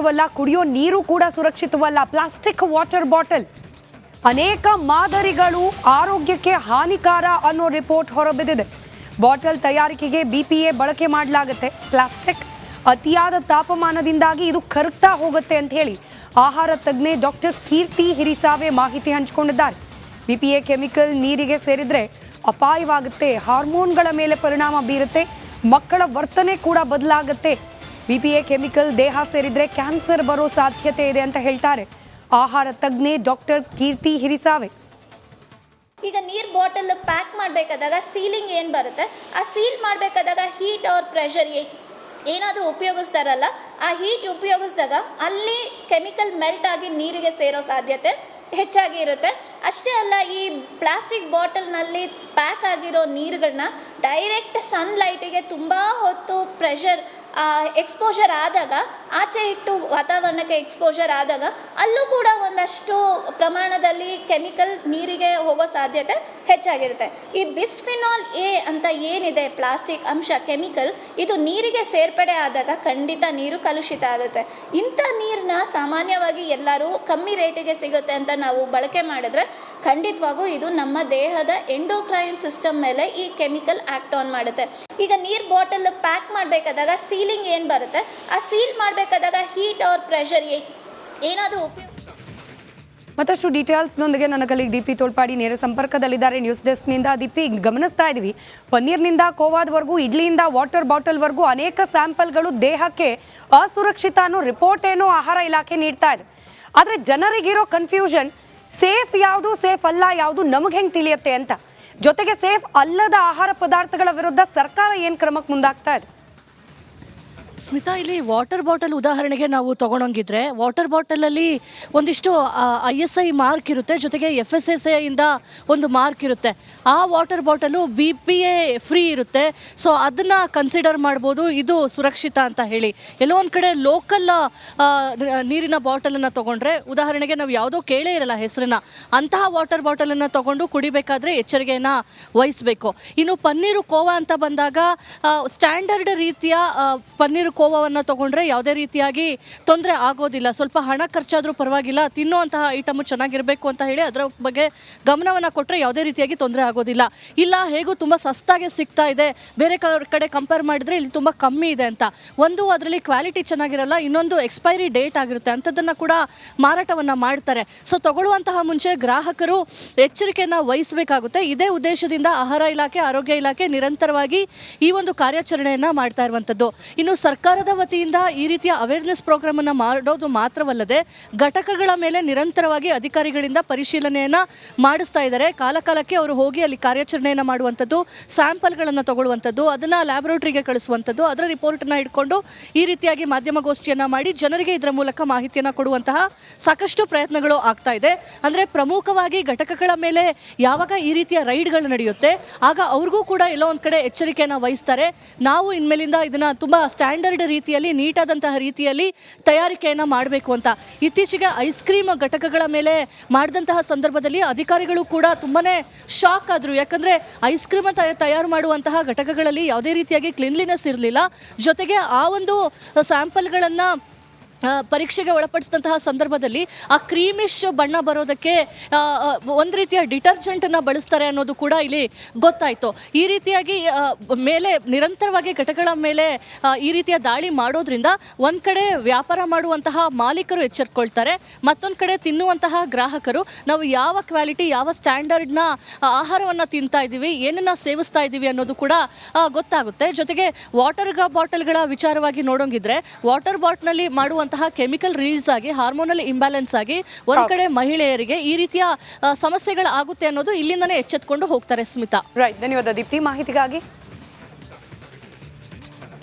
ಮಾತ್ರವಲ್ಲ ಕುಡಿಯೋ ನೀರು ಕೂಡ ಸುರಕ್ಷಿತವಲ್ಲ. Plastic water bottle. ಅನೇಕ ಮಾದರಿಗಳು ಆರೋಗ್ಯಕ್ಕೆ ಹಾನಿಕಾರ ಅನ್ನೋ ರಿಪೋರ್ಟ್ ಹೊರಬಿದ್ದಿದೆ. ಬಾಟಲ್ ತಯಾರಿಕೆಗೆ ಬಿ ಪಿ ಎ ಬಳಕೆ ಮಾಡಲಾಗುತ್ತೆ. ಪ್ಲಾಸ್ಟಿಕ್ ಅತಿಯಾದ ತಾಪಮಾನದಿಂದಾಗಿ ಇದು ಕರಗ್ತಾ ಹೋಗುತ್ತೆ ಅಂತ ಹೇಳಿ ಆಹಾರ ತಜ್ಞೆ ಡಾಕ್ಟರ್ ಕೀರ್ತಿ ಹಿರಿಸಾವೆ ಮಾಹಿತಿ ಹಂಚಿಕೊಂಡಿದ್ದಾರೆ. ಎ ಕೆಮಿಕಲ್ ನೀರಿಗೆ ಸೇರಿದ್ರೆ ಅಪಾಯವಾಗುತ್ತೆ. ಹಾರ್ಮೋನ್ಗಳ ಮೇಲೆ ಪರಿಣಾಮ ಬೀರುತ್ತೆ. ಮಕ್ಕಳ ವರ್ತನೆ ಕೂಡ ಬದಲಾಗುತ್ತೆ. ಬಿಪಿಎ ಕೆಮಿಕಲ್ ದೇಹ ಸೇರಿದ್ರೆ ಕ್ಯಾನ್ಸರ್ ಬರೋ ಸಾಧ್ಯತೆ ಇದೆ ಅಂತ ಹೇಳ್ತಾರೆ. ಆಹಾರ ತಜ್ಞೆ ಡಾಕ್ಟರ್ ಕೀರ್ತಿ ಹಿರಿಸಾವೆ. ಈಗ ನೀರು ಬಾಟಲ್ ಪ್ಯಾಕ್ ಮಾಡಬೇಕಾದಾಗ ಸೀಲಿಂಗ್ ಏನು ಬರುತ್ತೆ? ಆ ಸೀಲ್ ಮಾಡಬೇಕಾದಾಗ ಹೀಟ್ ಅವ್ರ ಪ್ರೆಷರ್ ಏನಾದರೂ ಉಪಯೋಗಿಸ್ತಾರಲ್ಲ, ಆ ಹೀಟ್ ಉಪಯೋಗಿಸಿದಾಗ ಅಲ್ಲಿ ಕೆಮಿಕಲ್ ಮೆಲ್ಟ್ ಆಗಿ ನೀರಿಗೆ ಸೇರೋ ಸಾಧ್ಯತೆ ಹೆಚ್ಚಾಗಿ ಇರುತ್ತೆ. ಅಷ್ಟೇ ಅಲ್ಲ, ಈ ಪ್ಲಾಸ್ಟಿಕ್ ಬಾಟಲ್ನಲ್ಲಿ ಪ್ಯಾಕ್ ಆಗಿರೋ ನೀರುಗಳನ್ನ ಡೈರೆಕ್ಟ್ ಸನ್ಲೈಟಿಗೆ ತುಂಬ ಹೊತ್ತು ಪ್ರೆಷರ್ ಎಕ್ಸ್ಪೋಜರ್ ಆದಾಗ, ಆಚೆ ಇಟ್ಟು ವಾತಾವರಣಕ್ಕೆ ಎಕ್ಸ್ಪೋಜರ್ ಆದಾಗ ಅಲ್ಲೂ ಕೂಡ ಒಂದಷ್ಟು ಪ್ರಮಾಣದಲ್ಲಿ ಕೆಮಿಕಲ್ ನೀರಿಗೆ ಹೋಗೋ ಸಾಧ್ಯತೆ ಹೆಚ್ಚಾಗಿರುತ್ತೆ. ಈ ಬಿಸ್ಫಿನಾಲ್ ಎ ಅಂತ ಏನಿದೆ ಪ್ಲಾಸ್ಟಿಕ್ ಅಂಶ ಕೆಮಿಕಲ್ ಇದು ನೀರಿಗೆ ಸೇರ್ಪಡೆ ಆದಾಗ ಖಂಡಿತ ನೀರು ಕಲುಷಿತ ಆಗುತ್ತೆ. ಇಂಥ ನೀರನ್ನ ಸಾಮಾನ್ಯವಾಗಿ ಎಲ್ಲರೂ ಕಮ್ಮಿ ರೇಟಿಗೆ ಸಿಗುತ್ತೆ ಅಂತ ನಾವು ಬಳಕೆ ಮಾಡಿದ್ರೆ ಖಂಡಿತವಾಗೂ ಇದು ನಮ್ಮ ದೇಹದ ಎಂಡೋಕ್ರೈನ್ ಸಿಸ್ಟಮ್ ಮೇಲೆ ಈ ಕೆಮಿಕಲ್ ಆಕ್ಟ್ ಆನ್ ಮಾಡುತ್ತೆ. ಈಗ ನೀರು ಬಾಟಲ್ ಪ್ಯಾಕ್ ಮಾಡಬೇಕಾದಾಗ ಸೀಲಿಂಗ್ ಏನು ಬರುತ್ತೆ? ಆ ಸೀಲ್ ಮಾಡಬೇಕಾದಾಗ ಹೀಟ್ ಅವ್ರ ಪ್ರೆಷರ್ ಏನಾದರೂ ಉಪಯೋಗ ಮತ್ತಷ್ಟು ಡೀಟೇಲ್ಸ್ನೊಂದಿಗೆ ನನ್ನ ಕಲೀಗ್ ದೀಪಿ ತೋಳ್ಪಾಡಿ ನೇರ ಸಂಪರ್ಕದಲ್ಲಿದ್ದಾರೆ. ನ್ಯೂಸ್ ಡೆಸ್ಕ್ನಿಂದ ದೀಪಿ ಗಮನಿಸ್ತಾ ಇದ್ದೀವಿ. ಪನ್ನೀರ್ನಿಂದ, ಕೋವಾದವರೆಗೂ, ಇಡ್ಲಿಯಿಂದ ವಾಟರ್ ಬಾಟಲ್ವರೆಗೂ ಅನೇಕ ಸ್ಯಾಂಪಲ್ಗಳು ದೇಹಕ್ಕೆ ಅಸುರಕ್ಷಿತ ಅನ್ನೋ ರಿಪೋರ್ಟ್ ಏನೋ ಆಹಾರ ಇಲಾಖೆ ನೀಡ್ತಾ ಇದೆ. ಆದರೆ ಜನರಿಗಿರೋ ಕನ್ಫ್ಯೂಷನ್ ಸೇಫ್ ಯಾವುದು ಸೇಫ್ ಅಲ್ಲ ಯಾವುದು ನಮಗೆ ಹೆಂಗೆ ತಿಳಿಯುತ್ತೆ ಅಂತ. ಜೊತೆಗೆ ಸೇಫ್ ಅಲ್ಲದ ಆಹಾರ ಪದಾರ್ಥಗಳ ವಿರುದ್ಧ ಸರ್ಕಾರ ಏನು ಕ್ರಮಕ್ಕೆ ಮುಂದಾಗ್ತಾ ಇದೆ? ಸ್ಮಿತಾ ಇಲ್ಲಿ ವಾಟರ್ ಬಾಟಲ್ ಉದಾಹರಣೆಗೆ ನಾವು ತಗೊಂಡೋಗಿದ್ರೆ ವಾಟರ್ ಬಾಟಲಲ್ಲಿ ಒಂದಿಷ್ಟು ಐ ಎಸ್ ಐ ಮಾರ್ಕ್ ಇರುತ್ತೆ ಜೊತೆಗೆ ಎಫ್ ಎಸ್ ಎಸ್ ಇಂದ ಒಂದು ಮಾರ್ಕ್ ಇರುತ್ತೆ. ಆ water bottle B P A free ಇರುತ್ತೆ. ಸೊ ಅದನ್ನು ಕನ್ಸಿಡರ್ ಮಾಡ್ಬೋದು ಇದು ಸುರಕ್ಷಿತ ಅಂತ ಹೇಳಿ. ಎಲ್ಲೋ ಒಂದು ಕಡೆ ಲೋಕಲ್ ನೀರಿನ ಬಾಟಲನ್ನು ತಗೊಂಡ್ರೆ ಉದಾಹರಣೆಗೆ ನಾವು ಯಾವುದೋ ಕೇಳೇ ಇರಲ್ಲ ಹೆಸರನ್ನ ಅಂತಹ ವಾಟರ್ ಬಾಟಲನ್ನು ತಗೊಂಡು ಕುಡಿಬೇಕಾದ್ರೆ ಎಚ್ಚರಿಕೆಯನ್ನು ವಹಿಸಬೇಕು. ಇನ್ನು ಪನ್ನೀರು ಕೋವಾ ಅಂತ ಬಂದಾಗ ಸ್ಟ್ಯಾಂಡರ್ಡ್ ರೀತಿಯ ಆ, ಪನ್ನೀರು ಕೋವವನ್ನು ತಗೊಂಡ್ರೆ ಯಾವುದೇ ರೀತಿಯಾಗಿ ತೊಂದರೆ ಆಗೋದಿಲ್ಲ. ಸ್ವಲ್ಪ ಹಣ ಖರ್ಚಾದರೂ ಪರವಾಗಿಲ್ಲ, ತಿನ್ನುವಂತಹ ಐಟಮು ಚೆನ್ನಾಗಿರಬೇಕು ಅಂತ ಹೇಳಿ ಅದರ ಬಗ್ಗೆ ಗಮನವನ್ನು ಕೊಟ್ಟರೆ ಯಾವುದೇ ರೀತಿಯಾಗಿ ತೊಂದರೆ ಆಗೋದಿಲ್ಲ. ಇಲ್ಲ, ಹೇಗೂ ತುಂಬ ಸಸ್ತಾಗೆ ಸಿಗ್ತಾ ಇದೆ. ಬೇರೆ ಕಡೆ ಕಂಪೇರ್ ಮಾಡಿದರೆ ಇಲ್ಲಿ ತುಂಬ ಕಮ್ಮಿ ಇದೆ ಅಂತ. ಒಂದು ಅದರಲ್ಲಿ ಕ್ವಾಲಿಟಿ ಚೆನ್ನಾಗಿರಲ್ಲ, ಇನ್ನೊಂದು ಎಕ್ಸ್ಪೈರಿ ಡೇಟ್ ಆಗಿರುತ್ತೆ. ಅಂಥದ್ದನ್ನು ಕೂಡ ಮಾರಾಟವನ್ನು ಮಾಡ್ತಾರೆ. ಸೊ ತಗೊಳ್ಳುವಂತಹ ಮುಂಚೆ ಗ್ರಾಹಕರು ಎಚ್ಚರಿಕೆಯನ್ನು ವಹಿಸಬೇಕಾಗುತ್ತೆ. ಇದೇ ಉದ್ದೇಶದಿಂದ ಆಹಾರ ಇಲಾಖೆ, ಆರೋಗ್ಯ ಇಲಾಖೆ ನಿರಂತರವಾಗಿ ಈ ಒಂದು ಕಾರ್ಯಾಚರಣೆಯನ್ನು ಮಾಡ್ತಾ ಇರುವಂಥದ್ದು. ಇನ್ನು ಸರ್ಕಾರದ ವತಿಯಿಂದ ಈ ರೀತಿಯ ಅವೇರ್ನೆಸ್ ಪ್ರೋಗ್ರಾಮನ್ನು ಮಾಡೋದು ಮಾತ್ರವಲ್ಲದೆ ಘಟಕಗಳ ಮೇಲೆ ನಿರಂತರವಾಗಿ ಅಧಿಕಾರಿಗಳಿಂದ ಪರಿಶೀಲನೆಯನ್ನು ಮಾಡಿಸ್ತಾ ಇದ್ದಾರೆ. ಕಾಲಕಾಲಕ್ಕೆ ಅವರು ಹೋಗಿ ಅಲ್ಲಿ ಕಾರ್ಯಾಚರಣೆಯನ್ನು ಮಾಡುವಂಥದ್ದು ಸ್ಯಾಂಪಲ್ಗಳನ್ನು ತಗೊಳ್ಳುವಂಥದ್ದು, ಅದನ್ನು ಲ್ಯಾಬೊರೇಟರಿಗೆ ಕಳಿಸುವಂಥದ್ದು, ಅದರ ರಿಪೋರ್ಟನ್ನು ಇಟ್ಕೊಂಡು ಈ ರೀತಿಯಾಗಿ ಮಾಧ್ಯಮಗೋಷ್ಠಿಯನ್ನು ಮಾಡಿ ಜನರಿಗೆ ಇದರ ಮೂಲಕ ಮಾಹಿತಿಯನ್ನು ಕೊಡುವಂತಹ ಸಾಕಷ್ಟು ಪ್ರಯತ್ನಗಳು ಆಗ್ತಾ ಇದೆ. ಅಂದರೆ ಪ್ರಮುಖವಾಗಿ ಘಟಕಗಳ ಮೇಲೆ ಯಾವಾಗ ಈ ರೀತಿಯ ರೈಡ್ಗಳು ನಡೆಯುತ್ತೆ, ಆಗ ಅವ್ರಿಗೂ ಕೂಡ ಎಲ್ಲೋ ಒಂದು ಕಡೆ ಎಚ್ಚರಿಕೆಯನ್ನು ವಹಿಸ್ತಾರೆ. ನಾವು ಇನ್ಮೇಲಿಂದ ಇದನ್ನ ತುಂಬ ಸ್ಟ್ಯಾಂಡರ್ಡ್ ರೀತಿಯಲ್ಲಿ, ನೀಟಾದಂತಹ ರೀತಿಯಲ್ಲಿ ತಯಾರಿಕೆಯನ್ನು ಮಾಡಬೇಕು ಅಂತ. ಇತ್ತೀಚೆಗೆ ಐಸ್ ಕ್ರೀಮ್ ಘಟಕಗಳ ಮೇಲೆ ಮಾಡಿದಂತಹ ಸಂದರ್ಭದಲ್ಲಿ ಅಧಿಕಾರಿಗಳು ಕೂಡ ತುಂಬಾ ಶಾಕ್ ಆದರು. ಯಾಕಂದರೆ ಐಸ್ ಕ್ರೀಮ್ ತಯಾರು ಮಾಡುವಂತಹ ಘಟಕಗಳಲ್ಲಿ ಯಾವುದೇ ರೀತಿಯಾಗಿ ಕ್ಲೀನ್ಲಿನೆಸ್ ಇರಲಿಲ್ಲ. ಜೊತೆಗೆ ಆ ಒಂದು ಸ್ಯಾಂಪಲ್ಗಳನ್ನು ಪರೀಕ್ಷೆಗೆ ಒಳಪಡಿಸಿದಂತಹ ಸಂದರ್ಭದಲ್ಲಿ ಆ ಕ್ರೀಮಿಶ್ ಬಣ್ಣ ಬರೋದಕ್ಕೆ ಒಂದು ರೀತಿಯ ಡಿಟರ್ಜೆಂಟನ್ನು ಬಳಸ್ತಾರೆ ಅನ್ನೋದು ಕೂಡ ಇಲ್ಲಿ ಗೊತ್ತಾಯಿತು. ಈ ರೀತಿಯಾಗಿ ಮೇಲೆ ನಿರಂತರವಾಗಿ ಘಟಕಗಳ ಮೇಲೆ ಈ ರೀತಿಯ ದಾಳಿ ಮಾಡೋದ್ರಿಂದ ಒಂದು ಕಡೆ ವ್ಯಾಪಾರ ಮಾಡುವಂತಹ ಮಾಲೀಕರು ಎಚ್ಚರಿಕೊಳ್ತಾರೆ ಮತ್ತೊಂದು ಕಡೆ ತಿನ್ನುವಂತಹ ಗ್ರಾಹಕರು, ನಾವು ಯಾವ ಕ್ವಾಲಿಟಿ, ಯಾವ ಸ್ಟ್ಯಾಂಡರ್ಡ್ನ ಆಹಾರವನ್ನು ತಿಂತಾ ಇದ್ದೀವಿ ಏನನ್ನು ಸೇವಿಸ್ತಾ ಇದ್ದೀವಿ ಅನ್ನೋದು ಕೂಡ ಗೊತ್ತಾಗುತ್ತೆ. ಜೊತೆಗೆ ವಾಟರ್ ಬಾಟಲ್ಗಳ ವಿಚಾರವಾಗಿ ನೋಡೋಂಗಿದ್ರೆ, ವಾಟರ್ ಬಾಟ್ನಲ್ಲಿ ಮಾಡುವಂತಹ ಕೆಮಿಕಲ್ ರಿಲೀಸ್ ಆಗಿ ಹಾರ್ಮೋನಲ್ ಇಂಬ್ಯಾಲೆನ್ಸ್ ಆಗಿ ಒಂದ್ ಕಡೆ ಮಹಿಳೆಯರಿಗೆ ಈ ರೀತಿಯ ಸಮಸ್ಯೆಗಳು ಆಗುತ್ತೆ ಅನ್ನೋದು ಇಲ್ಲಿಂದನೇ ಎಚ್ಚೆತ್ಕೊಂಡು ಹೋಗ್ತಾರೆ ಸ್ಮಿತಾ. ರೈಟ್ ಧನ್ಯವಾದ ದೀಪ್ತಿ. ಮಾಹಿತಿಗಾಗಿ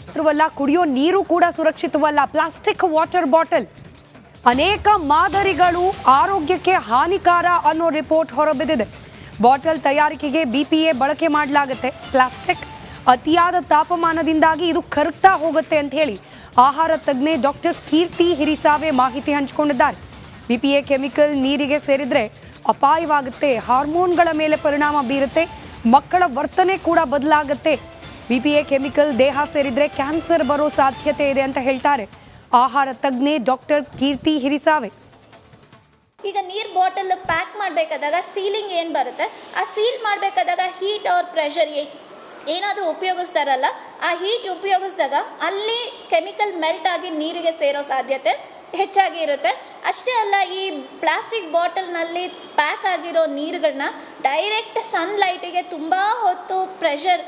ಮಾತ್ರವಲ್ಲ ಕುಡಿಯೋ ನೀರು ಕೂಡ ಸುರಕ್ಷಿತವಲ್ಲ. Plastic water bottle. ಅನೇಕ ಮಾದರಿಗಳು ಆರೋಗ್ಯಕ್ಕೆ ಹಾನಿಕಾರ ಅನ್ನೋ ರಿಪೋರ್ಟ್ ಹೊರಬಿದ್ದಿದೆ. ಬಾಟಲ್ ತಯಾರಿಕೆಗೆ ಬಿಪಿಎ ಬಳಕೆ ಮಾಡಲಾಗುತ್ತೆ. ಪ್ಲಾಸ್ಟಿಕ್ ಅತಿಯಾದ ತಾಪಮಾನದಿಂದಾಗಿ ಇದು ಕರಗ್ತಾ ಹೋಗುತ್ತೆ ಅಂತ ಹೇಳಿ ಆಹಾರ ತಜ್ಞೆ ಡಾಕ್ಟರ್ ಕೀರ್ತಿ ಹಿರಿಸಾವೆ ಮಾಹಿತಿ ಹಂಚಿಕೊಂಡಿದ್ದಾರೆ. ಬಿಪಿಎ ಕೆಮಿಕಲ್ ನೀರಿಗೆ ಸೇರಿದ್ರೆ ಅಪಾಯವಾಗುತ್ತೆ. ಹಾರ್ಮೋನ್ಗಳ ಮೇಲೆ ಪರಿಣಾಮ ಬೀರುತ್ತೆ. ಮಕ್ಕಳ ವರ್ತನೆ ಕೂಡ ಬದಲಾಗುತ್ತೆ. ಬಿಪಿಎ ಕೆಮಿಕಲ್ ದೇಹ ಸೇರಿದ್ರೆ ಕ್ಯಾನ್ಸರ್ ಬರೋ ಸಾಧ್ಯತೆ ಇದೆ ಅಂತ ಹೇಳ್ತಾರೆ ಆಹಾರ ತಜ್ಞೆ ಡಾಕ್ಟರ್ ಕೀರ್ತಿ ಹಿರಿಸಾವೆ. ಈಗ ನೀರು ಬಾಟಲ್ ಪ್ಯಾಕ್ ಮಾಡಬೇಕಾದಾಗ ಸೀಲಿಂಗ್ ಏನು ಬರುತ್ತೆ? ಆ ಸೀಲ್ ಮಾಡಬೇಕಾದಾಗ ಹೀಟ್ ಅವ್ರ ಪ್ರೆಷರ್ ಏನಾದರೂ ಉಪಯೋಗಿಸ್ತಾರಲ್ಲ, ಆ ಹೀಟ್ ಉಪಯೋಗಿಸಿದಾಗ ಅಲ್ಲಿ ಕೆಮಿಕಲ್ ಮೆಲ್ಟ್ ಆಗಿ ನೀರಿಗೆ ಸೇರೋ ಸಾಧ್ಯತೆ ಹೆಚ್ಚಾಗಿ ಇರುತ್ತೆ. ಅಷ್ಟೇ ಅಲ್ಲ, ಈ ಪ್ಲಾಸ್ಟಿಕ್ ಬಾಟಲ್ನಲ್ಲಿ ಪ್ಯಾಕ್ ಆಗಿರೋ ನೀರುಗಳನ್ನ ಡೈರೆಕ್ಟ್ ಸನ್ಲೈಟಿಗೆ ತುಂಬ ಹೊತ್ತು ಪ್ರೆಷರ್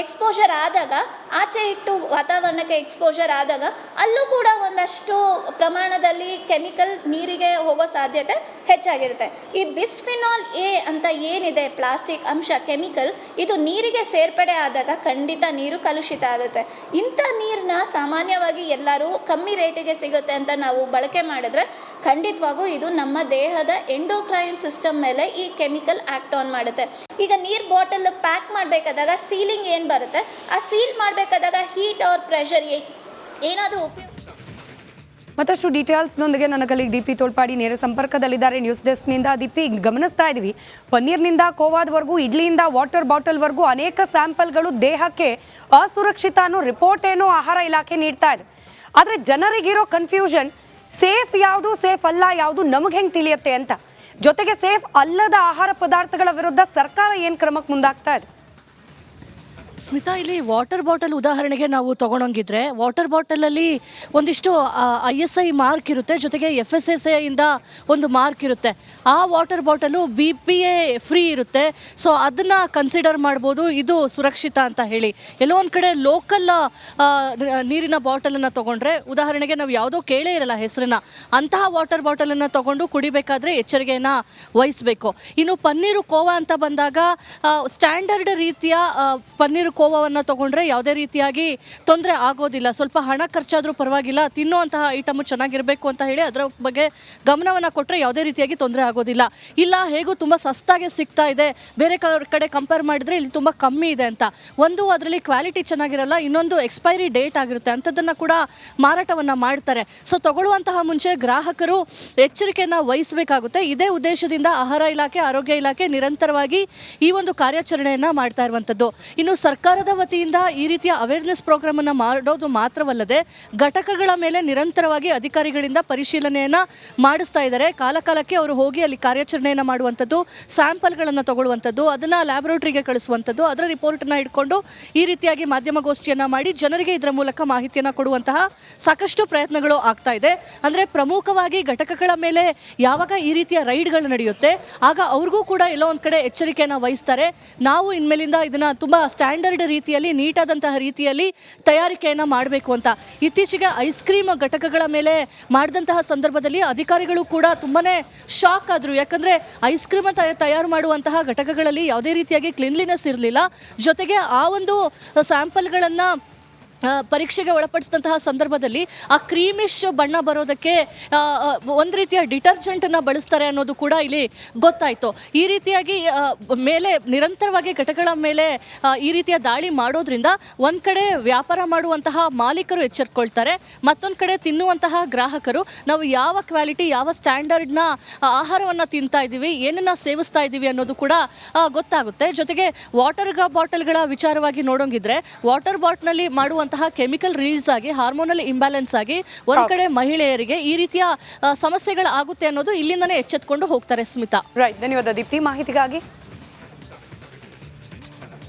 ಎಕ್ಸ್ಪೋಜರ್ ಆದಾಗ, ಆಚೆ ಇಟ್ಟು ವಾತಾವರಣಕ್ಕೆ ಎಕ್ಸ್ಪೋಜರ್ ಆದಾಗ, ಅಲ್ಲೂ ಕೂಡ ಒಂದಷ್ಟು ಪ್ರಮಾಣದಲ್ಲಿ ಕೆಮಿಕಲ್ ನೀರಿಗೆ ಹೋಗೋ ಸಾಧ್ಯತೆ ಹೆಚ್ಚಾಗಿರುತ್ತೆ. ಈ ಬಿಸ್ಫಿನಾಲ್ ಎ ಅಂತ ಏನಿದೆ ಪ್ಲಾಸ್ಟಿಕ್ ಅಂಶ ಕೆಮಿಕಲ್ ಇದು ನೀರಿಗೆ ಸೇರ್ಪಡೆ ಆದಾಗ ಖಂಡಿತ ನೀರು ಕಲುಷಿತ ಆಗುತ್ತೆ. ಇಂಥ ನೀರನ್ನ ಸಾಮಾನ್ಯವಾಗಿ ಎಲ್ಲರೂ ಕಮ್ಮಿ ರೇಟಿಗೆ ಸಿಗುತ್ತೆ ಅಂತ ನಾವು ಬಳಕೆ ಮಾಡಿದ್ರೆ, ಖಂಡಿತವಾಗೂ ಇದು ನಮ್ಮ ದೇಹದ ಎಂಡೋಕ್ರೈನ್ ಸಿಸ್ಟಮ್ ಮೇಲೆ ಈ ಕೆಮಿಕಲ್ ಆಕ್ಟ್ ಆನ್ ಮಾಡುತ್ತೆ. ಈಗ ನೀರು ಬಾಟಲ್ ಪ್ಯಾಕ್ ಮಾಡಬೇಕಾದಾಗ ಸೀಲಿಂಗ್ ಏನು ಬರುತ್ತೆ? ಆ ಸೀಲ್ ಮಾಡಬೇಕಾದಾಗ ಹೀಟ್ ಅವ್ರ ಪ್ರೆಷರ್ ಏನಾದರೂ ಉಪಯೋಗ ಮತ್ತಷ್ಟು ಡೀಟೇಲ್ಸ್ನೊಂದಿಗೆ ನನ್ನ ಕಲಿಗೆ ದೀಪ್ತಿ ತೋಳ್ಪಾಡಿ ನೇರ ಸಂಪರ್ಕದಲ್ಲಿದ್ದಾರೆ. ನ್ಯೂಸ್ ಡೆಸ್ಕ್ನಿಂದ ದೀಪ್ತಿ, ಗಮನಿಸ್ತಾ ಇದ್ದೀವಿ ಪನ್ನೀರ್ನಿಂದ ಕೋವಾದವರೆಗೂ, ಇಡ್ಲಿಯಿಂದ ವಾಟರ್ ಬಾಟಲ್ವರೆಗೂ ಅನೇಕ ಸ್ಯಾಂಪಲ್ಗಳು ದೇಹಕ್ಕೆ ಅಸುರಕ್ಷಿತ ಅನ್ನೋ ರಿಪೋರ್ಟ್ ಏನೋ ಆಹಾರ ಇಲಾಖೆ ನೀಡ್ತಾ ಇದೆ. ಆದರೆ ಜನರಿಗಿರೋ ಕನ್ಫ್ಯೂಷನ್ ಸೇಫ್ ಯಾವುದು ಸೇಫ್ ಅಲ್ಲ, ಯಾವುದು ನಮಗೆ ಹೆಂಗೆ ತಿಳಿಯುತ್ತೆ ಅಂತ. ಜೊತೆಗೆ ಸೇಫ್ ಅಲ್ಲದ ಆಹಾರ ಪದಾರ್ಥಗಳ ವಿರುದ್ಧ ಸರ್ಕಾರ ಏನು ಕ್ರಮಕ್ಕೆ ಮುಂದಾಗ್ತಾ ಇದೆ? ಸ್ಮಿತಾ ಇಲ್ಲಿ ವಾಟರ್ ಬಾಟಲ್ ಉದಾಹರಣೆಗೆ ನಾವು ತಗೊಂಡೋಗಿದ್ರೆ ವಾಟರ್ ಬಾಟಲಲ್ಲಿ ಒಂದಿಷ್ಟು ಐ ಎಸ್ ಐ ಮಾರ್ಕ್ ಇರುತ್ತೆ ಜೊತೆಗೆ ಎಫ್ ಎಸ್ ಎಸ್ ಇಂದ ಒಂದು ಮಾರ್ಕ್ ಇರುತ್ತೆ. ಆ water bottle B P A free ಇರುತ್ತೆ. ಸೊ ಅದನ್ನು ಕನ್ಸಿಡರ್ ಮಾಡ್ಬೋದು ಇದು ಸುರಕ್ಷಿತ ಅಂತ ಹೇಳಿ. ಎಲ್ಲೋ ಒಂದು ಕಡೆ ಲೋಕಲ್ ನೀರಿನ ಬಾಟಲನ್ನು ತಗೊಂಡ್ರೆ ಉದಾಹರಣೆಗೆ ನಾವು ಯಾವುದೋ ಕೇಳೇ ಇರಲ್ಲ ಹೆಸರನ್ನ ಅಂತಹ ವಾಟರ್ ಬಾಟಲನ್ನು ತಗೊಂಡು ಕುಡಿಬೇಕಾದ್ರೆ ಎಚ್ಚರಿಕೆಯನ್ನು ವಹಿಸಬೇಕು. ಇನ್ನು ಪನ್ನೀರು ಕೋವಾ ಅಂತ ಬಂದಾಗ ಸ್ಟ್ಯಾಂಡರ್ಡ್ ರೀತಿಯ ಆ, ಪನ್ನೀರು ಕೋವವನ್ನು ತಗೊಂಡ್ರೆ ಯಾವುದೇ ರೀತಿಯಾಗಿ ತೊಂದರೆ ಆಗೋದಿಲ್ಲ. ಸ್ವಲ್ಪ ಹಣ ಖರ್ಚಾದರೂ ಪರವಾಗಿಲ್ಲ, ತಿನ್ನುವಂತಹ ಐಟಮು ಚೆನ್ನಾಗಿರಬೇಕು ಅಂತ ಹೇಳಿ ಅದರ ಬಗ್ಗೆ ಗಮನವನ್ನು ಕೊಟ್ಟರೆ ಯಾವುದೇ ರೀತಿಯಾಗಿ ತೊಂದರೆ ಆಗೋದಿಲ್ಲ. ಇಲ್ಲ, ಹೇಗೂ ತುಂಬ ಸಸ್ತಾಗೆ ಸಿಗ್ತಾ ಇದೆ. ಬೇರೆ ಕಡೆ ಕಂಪೇರ್ ಮಾಡಿದ್ರೆ ಇಲ್ಲಿ ತುಂಬ ಕಮ್ಮಿ ಇದೆ ಅಂತ. ಒಂದು ಅದರಲ್ಲಿ ಕ್ವಾಲಿಟಿ ಚೆನ್ನಾಗಿರಲ್ಲ, ಇನ್ನೊಂದು ಎಕ್ಸ್ಪೈರಿ ಡೇಟ್ ಆಗಿರುತ್ತೆ. ಅಂಥದ್ದನ್ನು ಕೂಡ ಮಾರಾಟವನ್ನು ಮಾಡ್ತಾರೆ. ಸೊ ತಗೊಳ್ಳುವಂತಹ ಮುಂಚೆ ಗ್ರಾಹಕರು ಎಚ್ಚರಿಕೆಯನ್ನು ವಹಿಸಬೇಕಾಗುತ್ತೆ. ಇದೇ ಉದ್ದೇಶದಿಂದ ಆಹಾರ ಇಲಾಖೆ, ಆರೋಗ್ಯ ಇಲಾಖೆ ನಿರಂತರವಾಗಿ ಈ ಒಂದು ಕಾರ್ಯಾಚರಣೆಯನ್ನು ಮಾಡ್ತಾ ಇರುವಂಥದ್ದು. ಇನ್ನು ಸರ್ಕಾರದ ವತಿಯಿಂದ ಈ ರೀತಿಯ ಅವೇರ್ನೆಸ್ ಪ್ರೋಗ್ರಾಮನ್ನು ಮಾಡೋದು ಮಾತ್ರವಲ್ಲದೆ ಘಟಕಗಳ ಮೇಲೆ ನಿರಂತರವಾಗಿ ಅಧಿಕಾರಿಗಳಿಂದ ಪರಿಶೀಲನೆಯನ್ನು ಮಾಡಿಸ್ತಾ ಇದ್ದಾರೆ. ಕಾಲಕಾಲಕ್ಕೆ ಅವರು ಹೋಗಿ ಅಲ್ಲಿ ಕಾರ್ಯಾಚರಣೆಯನ್ನು ಮಾಡುವಂಥದ್ದು ಸ್ಯಾಂಪಲ್ಗಳನ್ನು ತಗೊಳ್ಳುವಂಥದ್ದು, ಅದನ್ನು ಲ್ಯಾಬೊರೇಟರಿಗೆ ಕಳಿಸುವಂಥದ್ದು, ಅದರ ರಿಪೋರ್ಟನ್ನು ಇಟ್ಕೊಂಡು ಈ ರೀತಿಯಾಗಿ ಮಾಧ್ಯಮಗೋಷ್ಠಿಯನ್ನು ಮಾಡಿ ಜನರಿಗೆ ಇದರ ಮೂಲಕ ಮಾಹಿತಿಯನ್ನು ಕೊಡುವಂತಹ ಸಾಕಷ್ಟು ಪ್ರಯತ್ನಗಳು ಆಗ್ತಾ ಇದೆ. ಅಂದರೆ ಪ್ರಮುಖವಾಗಿ ಘಟಕಗಳ ಮೇಲೆ ಯಾವಾಗ ಈ ರೀತಿಯ ರೈಡ್ಗಳು ನಡೆಯುತ್ತೆ, ಆಗ ಅವ್ರಿಗೂ ಕೂಡ ಎಲ್ಲೋ ಒಂದು ಕಡೆ ಎಚ್ಚರಿಕೆಯನ್ನು ವಹಿಸ್ತಾರೆ. ನಾವು ಇನ್ಮೇಲಿಂದ ಇದನ್ನು ತುಂಬ ಸ್ಟ್ಯಾಂಡರ್ಡ್ ರೀತಿಯಲ್ಲಿ, ನೀಟಾದಂತಹ ರೀತಿಯಲ್ಲಿ ತಯಾರಿಕೆಯನ್ನು ಮಾಡಬೇಕು ಅಂತ. ಇತ್ತೀಚೆಗೆ ಐಸ್ ಕ್ರೀಮ್ ಘಟಕಗಳ ಮೇಲೆ ಮಾಡಿದಂತಹ ಸಂದರ್ಭದಲ್ಲಿ ಅಧಿಕಾರಿಗಳು ಕೂಡ ತುಂಬಾ ಶಾಕ್ ಆದರು. ಯಾಕಂದರೆ ಐಸ್ ಕ್ರೀಮ್ ತಯಾರು ಮಾಡುವಂತಹ ಘಟಕಗಳಲ್ಲಿ ಯಾವುದೇ ರೀತಿಯಾಗಿ ಕ್ಲೀನ್ಲಿನೆಸ್ ಇರಲಿಲ್ಲ. ಜೊತೆಗೆ ಆ ಒಂದು ಸ್ಯಾಂಪಲ್ಗಳನ್ನು ಪರೀಕ್ಷೆಗೆ ಒಳಪಡಿಸಿದಂತಹ ಸಂದರ್ಭದಲ್ಲಿ ಆ ಕ್ರೀಮಿಶ್ ಬಣ್ಣ ಬರೋದಕ್ಕೆ ಒಂದು ರೀತಿಯ ಡಿಟರ್ಜೆಂಟನ್ನು ಬಳಸ್ತಾರೆ ಅನ್ನೋದು ಕೂಡ ಇಲ್ಲಿ ಗೊತ್ತಾಯಿತು. ಈ ರೀತಿಯಾಗಿ ಮೇಲೆ ನಿರಂತರವಾಗಿ ಘಟಕಗಳ ಮೇಲೆ ಈ ರೀತಿಯ ದಾಳಿ ಮಾಡೋದ್ರಿಂದ ಒಂದು ಕಡೆ ವ್ಯಾಪಾರ ಮಾಡುವಂತಹ ಮಾಲೀಕರು ಎಚ್ಚರ್ಕೊಳ್ತಾರೆ ಮತ್ತೊಂದು ಕಡೆ ತಿನ್ನುವಂತಹ ಗ್ರಾಹಕರು. ನಾವು ಯಾವ ಕ್ವಾಲಿಟಿ, ಯಾವ ಸ್ಟ್ಯಾಂಡರ್ಡ್ನ ಆಹಾರವನ್ನು ತಿಂತಾ ಇದ್ದೀವಿ, ಏನನ್ನ ಸೇವಿಸ್ತಾ ಇದ್ದೀವಿ ಅನ್ನೋದು ಕೂಡ ಗೊತ್ತಾಗುತ್ತೆ. ಜೊತೆಗೆ ವಾಟರ್ ಬಾಟಲ್ಗಳ ವಿಚಾರವಾಗಿ ನೋಡೋಂಗಿದ್ರೆ ವಾಟರ್ ಬಾಟ್ನಲ್ಲಿ ಮಾಡುವಂತಹ ಕೆಮಿಕಲ್ ರಿಲೀಸ್ ಆಗಿ ಹಾರ್ಮೋನಲ್ ಇಂಬ್ಯಾಲೆನ್ಸ್ ಆಗಿ ಒಂದ್ ಕಡೆ ಮಹಿಳೆಯರಿಗೆ ಈ ರೀತಿಯ ಸಮಸ್ಯೆಗಳಾಗುತ್ತೆ ಸಮಸ್ಯೆಗಳು ಆಗುತ್ತೆ ಅನ್ನೋದು ಇಲ್ಲಿಂದನೇ ಎಚ್ಚೆತ್ಕೊಂಡು ಹೋಗ್ತಾರೆ ಸ್ಮಿತಾ. ರೈಟ್ ಧನ್ಯವಾದ ದೀಪ್ತಿ. ಮಾಹಿತಿಗಾಗಿ